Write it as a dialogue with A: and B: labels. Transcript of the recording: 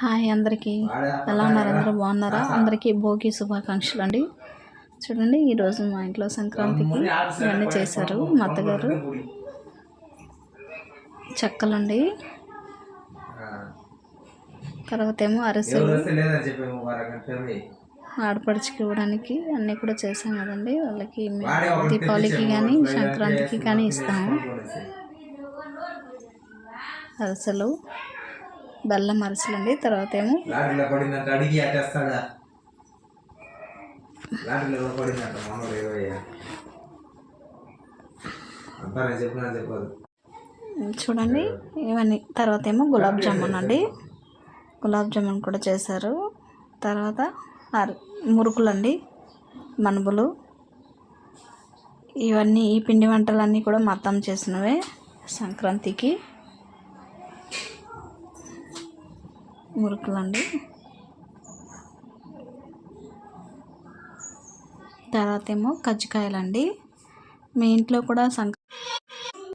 A: Hi అందరికీ. ఎలా ఉన్నారు? అందరూ బాగున్నారా? అందరికీ భోగి శుభాకాంక్షలు అండి. చూడండి ఈరోజు మా ఇంట్లో సంక్రాంతికి ఇవన్నీ చేశారు మా అత్తగారు. చెక్కలండి. తర్వాత ఏమో అరిసెలు. ఆడపడుచుకి ఇవ్వడానికి అన్నీ కూడా చేసాం కదండి. వాళ్ళకి మేము దీపావళికి కానీ సంక్రాంతికి కానీ ఇస్తాము. అరిసెలు. బెల్లం అరిసెలు అండి తర్వాత ఏమో చూడండి ఇవన్నీ తర్వాత ఏమో గులాబ్ జామున్ అండి గులాబ్ జామున్ కూడా చేశారు. తర్వాత అర- మురుకులు అండి మనుబులు. ఇవన్నీ ఈ పిండి వంటలన్నీ కూడా మా అత్తమ్మ చేసినవే సంక్రాంతికి. మురుకులండి. తర్వాత ఏమో కజ్జికాయలండి. మీ ఇంట్లో కూడా సంక్రాంతి